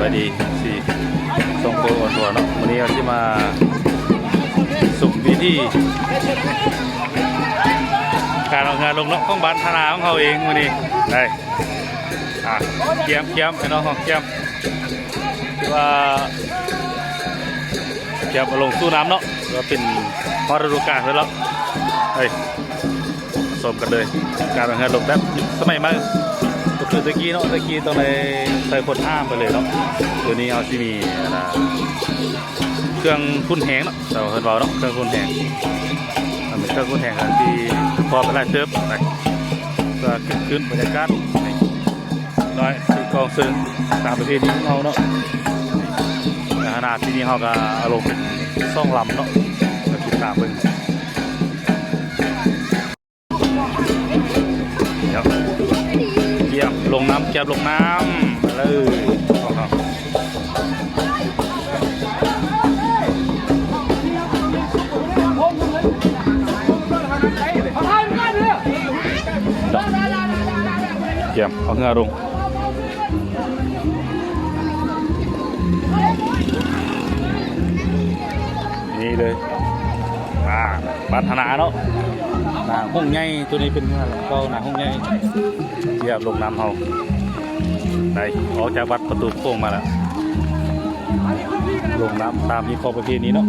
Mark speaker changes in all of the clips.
Speaker 1: บายดีสี่ทรงโปรออนทัวเนาะวันนี้เราที่มาสุ่มวิธีการเอางานลงเนาะของบ้านธนาของเขาเองวันนี้ได้อะเกียมเกียมไอ้น้องของเกียมว่าเกียมาลงสู้น้ำเนาะก็เป็นมรดูกาลแล้วเฮ้ยสมกันเลย การเอางานลงแบบสมัยมาก คือตะกี้เนาะตะกี้ตอนในใส่คนห้ามไปเลยเนาะเดี๋ยวนี้เอาที่มีอะเครื่องพุ่นแหงเนาะเราเห็นเบาเนาะเครื่องพุ่นแหงมันเป็นเครื่องพุ่นแหงอันที่พอไปไล่เติบไปเพื่ขึ้นบรรยากาศน้อยที่กองซึ่งตามประเภทนี้ของเราเนาะขนาดที่นี่เขาก็อารมณ์เป็นซ่องลำเนาะก็ติดตามเบิ่ง ลงน้ำเกี่ยมลงน้ำมาเลยเอาครับเกี่ยมเอาเงือลงนี่เลยอ่าปัฒนาเนาะ หนาห้องใหญ่ตัวนี้เป็นเงือก็หนาห้องใหญ่เกี่ยมลงน้ำเฮาไปออกจากวัดประตูโค้งมาแล้วลงน้ำตามที่ข้อประเพณีเนาะ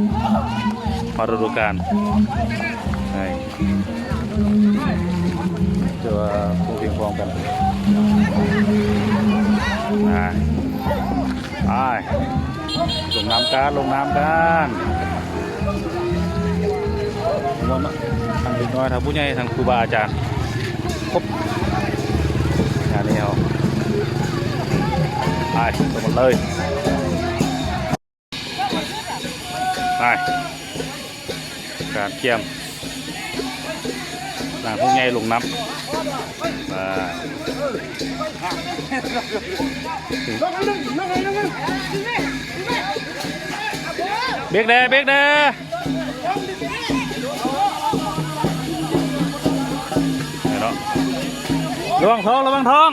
Speaker 1: มาฤดูกาลไอ้จะว่าพวกเพียงพร้อมกันไปไปลงน้ำกันลงน้ำกัน มวนเนาะทางเด็กน้อยทางผู้ใหญ่ทางครูบาอาจารย์ครบงานนี้เอาไปลงหมดเลยไปการเกี่ยมหลังผู้ใหญ่ลงน้ำไปเบรกเด้เบรกเด้ เนาะระวังท้องระวังท้อง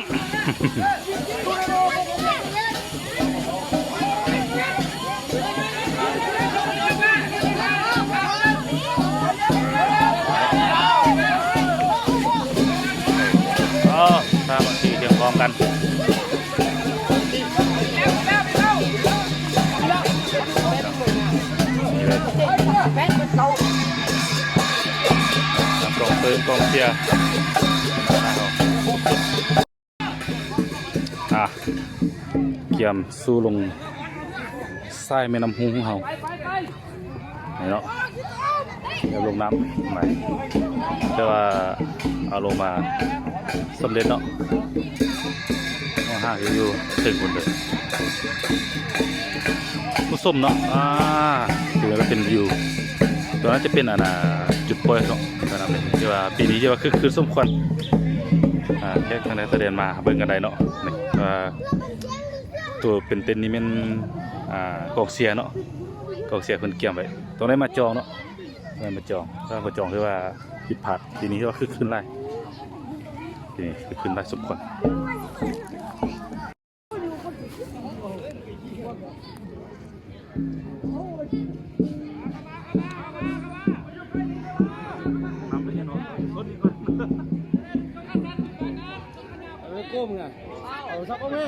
Speaker 1: อ๋อตามที่เตรียมพร้อมกันนี่เลยทำกองเติมกองเชียร์ กียมสู้ลงไส้แม่น้ำหูของเฮาเนาะเดี๋ยวลงน้ำใหม่แต่ว่าเอาลงมาสำเร็จเนาะห้องห้าอยู่ถึงคนเลยผู้ส้มเนาะอ่าถือว่าเป็นวิวตัวนั้นจะเป็นอันน่ะจุดโปรยเนาะตัวนั้นเลยที่ว่าปีนี้ที่ว่าคือคือส้มควันอ่าแค่ทางไหนตะเดินมาเบิ่งกันได้เนาะนี่ว่า ตัวเป็นเต็นนี่มันอ่ากองเสียเนาะกองเสียเพิ่นเกี่ยมไว้ตรงไหนมาจองเนาะไหนมาจองถ้ามาจองคือว่าผิดพลาดปีนี้ที่ว่าคือขึ้นไล่ปีนี้คือขึ้นไล่สมควร
Speaker 2: เอาก้มไงเอาซักก็ไม่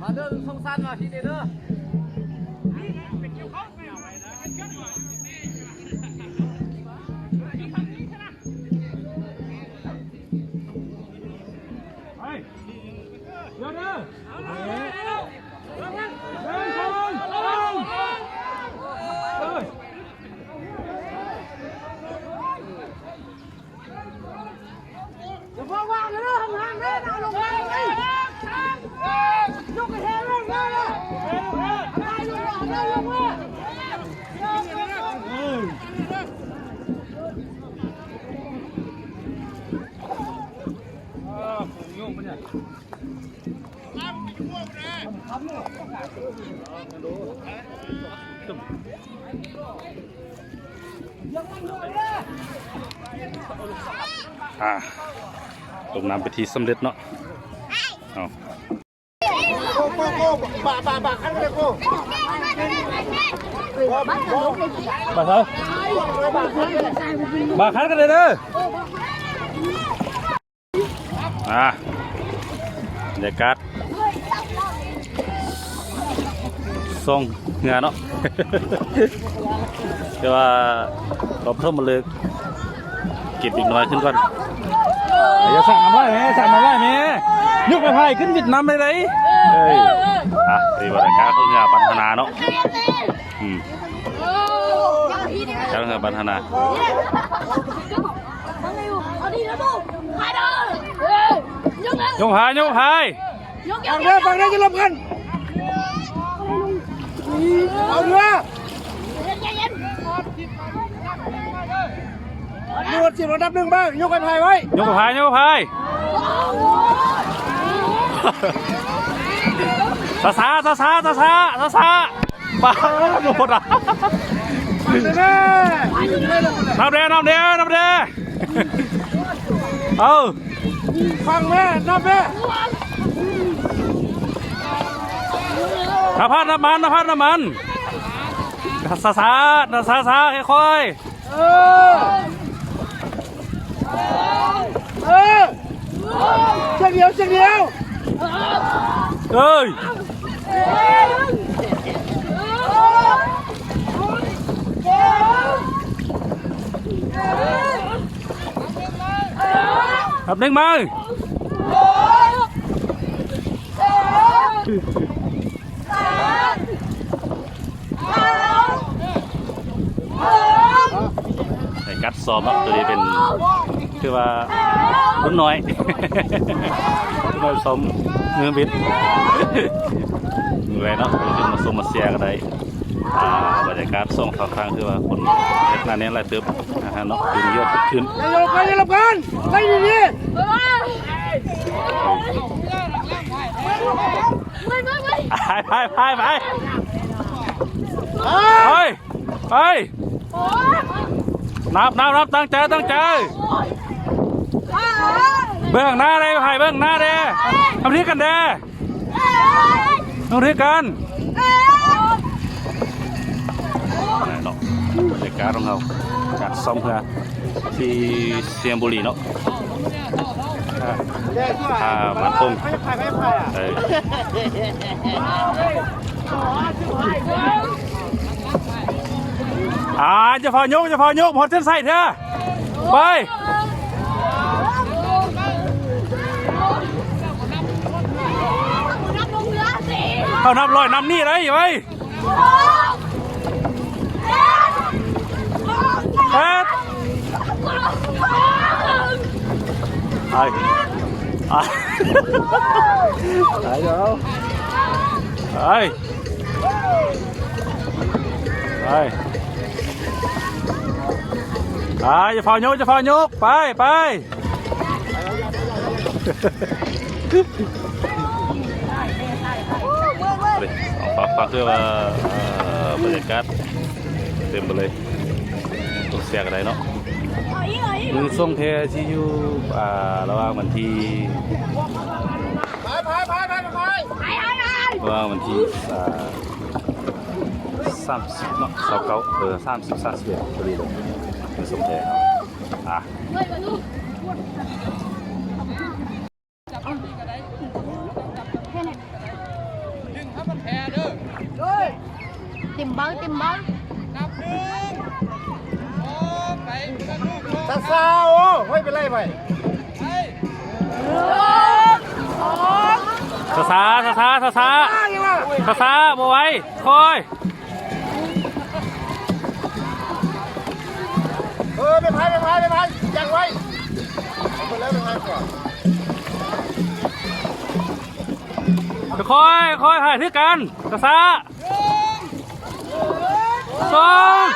Speaker 3: มาเดินสงสารมาทีเด้อ
Speaker 1: à. ตกน้ำไปทีสำเร็จเนาะเอา
Speaker 2: โก้โก้โก้บาบาบาขันเลยโก้า
Speaker 1: ครับมาคันกันเลยเด้ออ่าบรรยากาศทรงเงาเนาะแต่ว่าเราเพิ่มมาเลยเก็บอีกน้อยขึ้นก่อน อย่าสั่งน้ำลายแม่สั่งน้ำลายแม่ยกไปพายขึ้นวิดน้ำเลยเลยเอ้ยอะนี่บรรยากาศของเหงาปัฒนาเนาะอืมเจ้าเงาปัฒนายกหายยกหาย
Speaker 2: ฟังเด้อฟังเด้อจะลบกันเอาเด้อ ดูสิระดับหนึ่งบ้างยกไอ้พายไว้
Speaker 1: ยกหายยกหายซาซาซาซาซาซาซาซาบ้าโดดอะ
Speaker 2: แม่
Speaker 1: น้ำเดน้ำเดน้ำเดเอา
Speaker 2: ฟังแม่นับแม่
Speaker 1: น้ำพัดน้ำมันน้ำพัดน้ำมันซาซาซาซาค่อย
Speaker 2: เออ เออเสียงเดียวเสียงเดียว
Speaker 1: เอ้ยครับหนึ่งมือไอ้กัดซ้อมครับตัวนี้เป็น คือว่ารุ่นน้อยรุ่นน้อยซ้อมเมืองบิดเหนื่อยเนาะเดี๋ยวขึ้นมาส่งมาเสียกันได้อ่าบรรยากาศส่งข้างข้างคือว่าคนเล็กงานนี้หลายเติบนะฮะเนาะยืนเยอะขึ้น
Speaker 2: อย่าลบกันอย่าลบกันไปดีดี
Speaker 1: ไปไปไปไป
Speaker 2: อ่า
Speaker 1: ไปไปนับนับนับตั้งใจตั้งใจ เบื้องหน้าเลยให้เบื้องหน้าเด้ทำที่กันเด้ทำที่กันนี่เนาะบรรยากาศของเราการซ้อมเพื่อที่เซียมบุรีเนาะอ่าอ่ามันคง
Speaker 2: ไม่พายไม่พายอะ
Speaker 1: เอออ่าจะพอยกจะพอยกพอเส้นใส่เถอะไป เอานับร้อยนับนี่เลยไปแปดไอ้ไอ้ไอ้เดี๋ยวไอ้ไอ้ไอ้จะพอยกจะพอยกไปไปเลยเอา ฝากฝากด้วยว่าเอ่อบรรยากาศเต็มไปเลยต้องเสียกันได้เนาะมือส่งเพที่อยู่อ่าระหว่างวันที่
Speaker 2: พายพายพายพายพาย
Speaker 1: ระหว่างวันที่อ่าสามสิบเนาะสามเก้าเออสามสิบสามสิบเอ็ดพอดีเลยมือส่งเพเนาะอะ
Speaker 4: tìm bớt tìm bớt
Speaker 2: ซาซาโอ้ไม่เป็นไรไป
Speaker 1: ซาซาซาซาซาซา
Speaker 2: อ้ายังวะ
Speaker 1: ซาซาบไหว้คอย
Speaker 2: เออไม่พายไม่พายไม่พายยังไว้เอาไปแล้วเป็นไงก่อน
Speaker 1: คอยคอยถ่ายที่กันซาซา สอง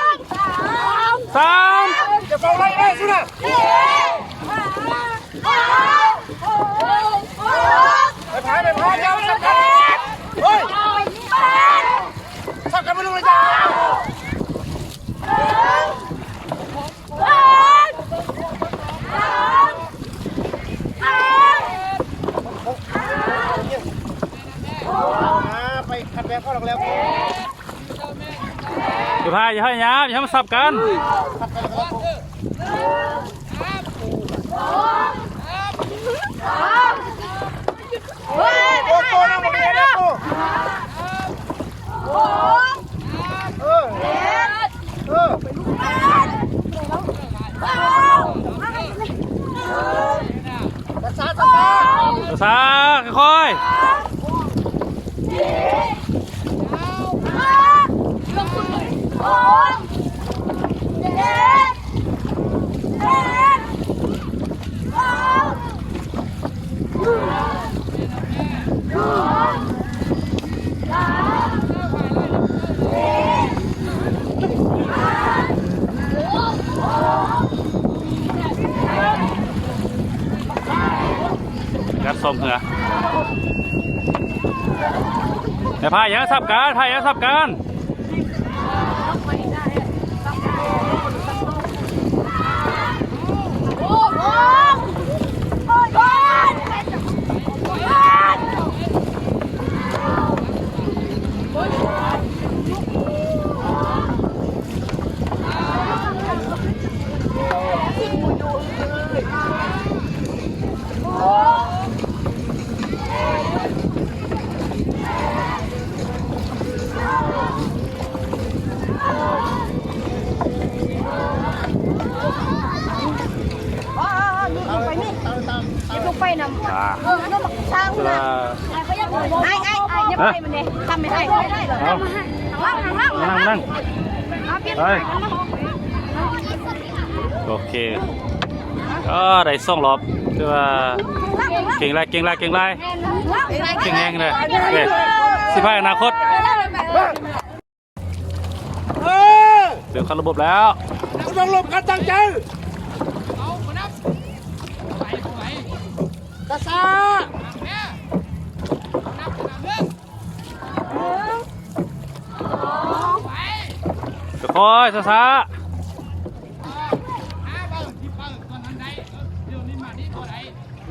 Speaker 1: สาม
Speaker 2: จะเฝ้าไล่ได้สินะไม่พายไม่พายยาวสักกันเฮ้ยเลยจ้าไปขัดแบงเขาหลังแล้ว
Speaker 1: อย่าพายอย่าให้ยาอย่าให้มันสับกัน
Speaker 4: เฮ้ย
Speaker 2: โอ้โหนะผมเรียนแล้วกูเออเออภาษาภาษา
Speaker 1: ซาค่อย ๆกัดส้มเหรออย่า พายะสับกันพายอย่าให้สับกัน
Speaker 4: ปนี่ลงไปนำ
Speaker 1: อ่า
Speaker 4: เออน้องช่าง
Speaker 1: เว
Speaker 4: นะ
Speaker 1: ลา
Speaker 4: ไอ้ไอ้ไอ้ยังไปมันเนี่ยทำไม่ได้ไม่ได้หรอ
Speaker 1: เอา
Speaker 4: ทางล่างทางล่าง
Speaker 1: นั่งนั่ง
Speaker 4: เอาเปลี่ยน
Speaker 1: ไป โอเคก็ได้ส่งรอบคือว่าเก่งไรเก่งไรเก่งไรเก่งแรงเลยโอเคสิพายอนาคต
Speaker 2: เออ
Speaker 1: เดี๋ยวเข้าระบบแล้ว
Speaker 2: ต้องหลบกันตั้งใจภาษา
Speaker 1: ค่อยๆช้า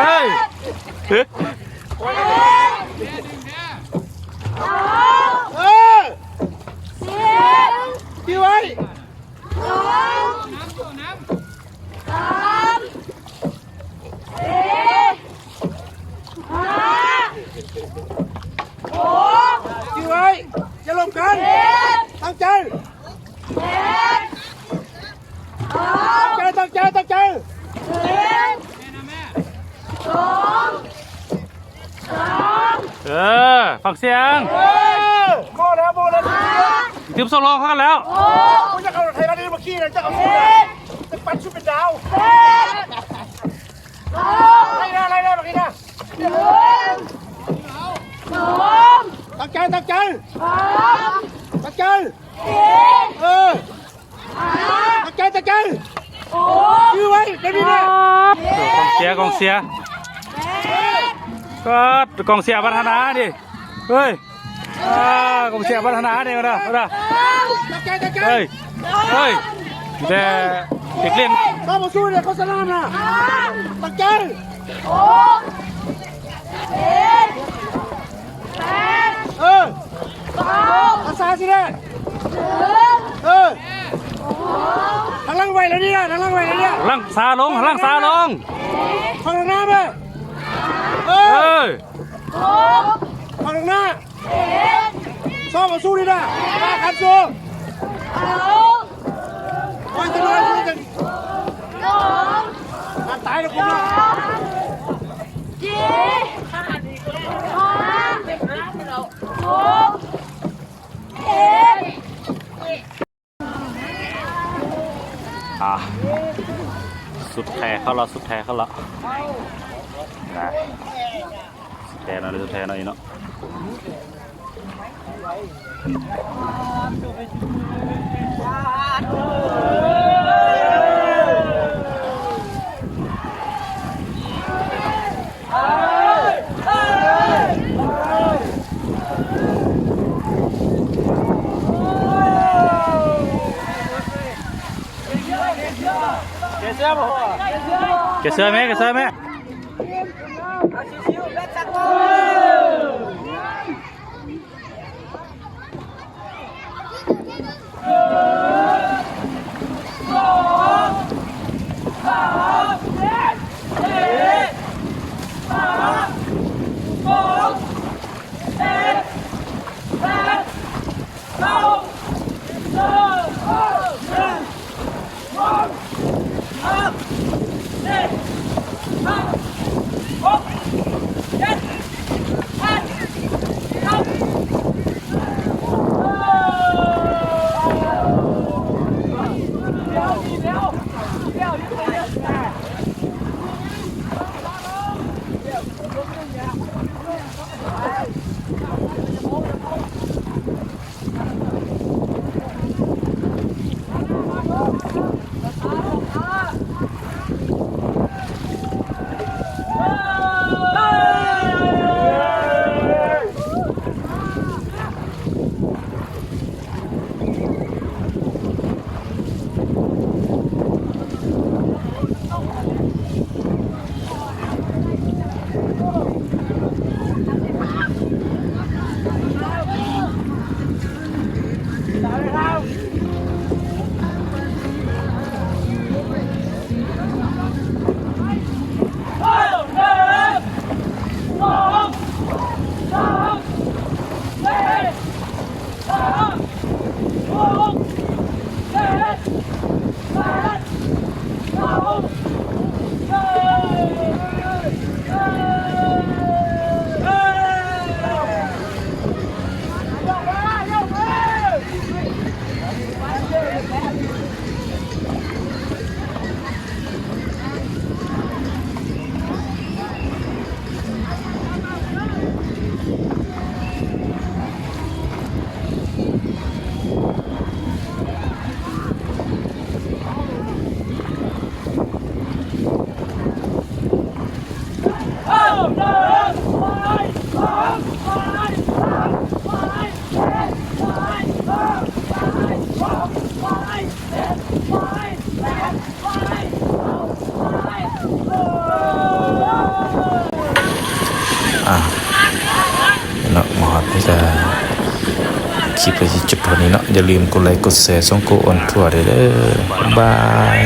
Speaker 2: ฮ้ยเออดีไว้ดีไว้อย่าลงกันตั้งใจตั้งใจตั้งใจตั้งใจ
Speaker 1: เออฟังเสียง
Speaker 2: เออโม่แล้วโม่แล้ว
Speaker 1: ทีมส่งรองเข้ากันแล้ว
Speaker 2: กูจะเอาไทยรัฐนี้มาขี้เลยจะเอาสู้จะปั้นชุดเป็นดาวอะไรนะอะไรนะเมื่อกี้นะตั้งใจตั้งใจตั้งใจเออตั้งใจตั้งใจยื้อไว้เดี๋ยวนี้นะ
Speaker 1: กองเสียกองเสีย ก็กองเสียพัฒนาดิเฮ้ยอ่ากองเสียพัฒนาดิเอาละเอาละ
Speaker 2: ตั้งใจตั้งใจ
Speaker 1: เฮ้ยเฮ้ยแต่เด็กเล่น
Speaker 2: เข้ามาสู้เนี่ยเขาสนามนะตั้งใจเออภาษาสิเนี่ยเออทางล่างไว้แล้วนี่นะทางล่างไว้แล้วเนี่ย
Speaker 1: ล่างซาลงล่างซาลง
Speaker 2: ทางหน้าไป ฝั่งหน้าชอบมาสู้ดินะมาขันสู้คอยจะลอยจะมาตายแล้วกู
Speaker 4: จี
Speaker 1: ห้าห้าหกเจ็ดอ่าสุดแท้เขาละสุดแท้เขาละ สุดแท้หน่อยเนาะเกเสื้อไหมเกเสื้อไหม
Speaker 5: อ่ะ อย่าลืมกดไลค์กดแชร์ส่งกูออนทั่วเด้อเด้อบาย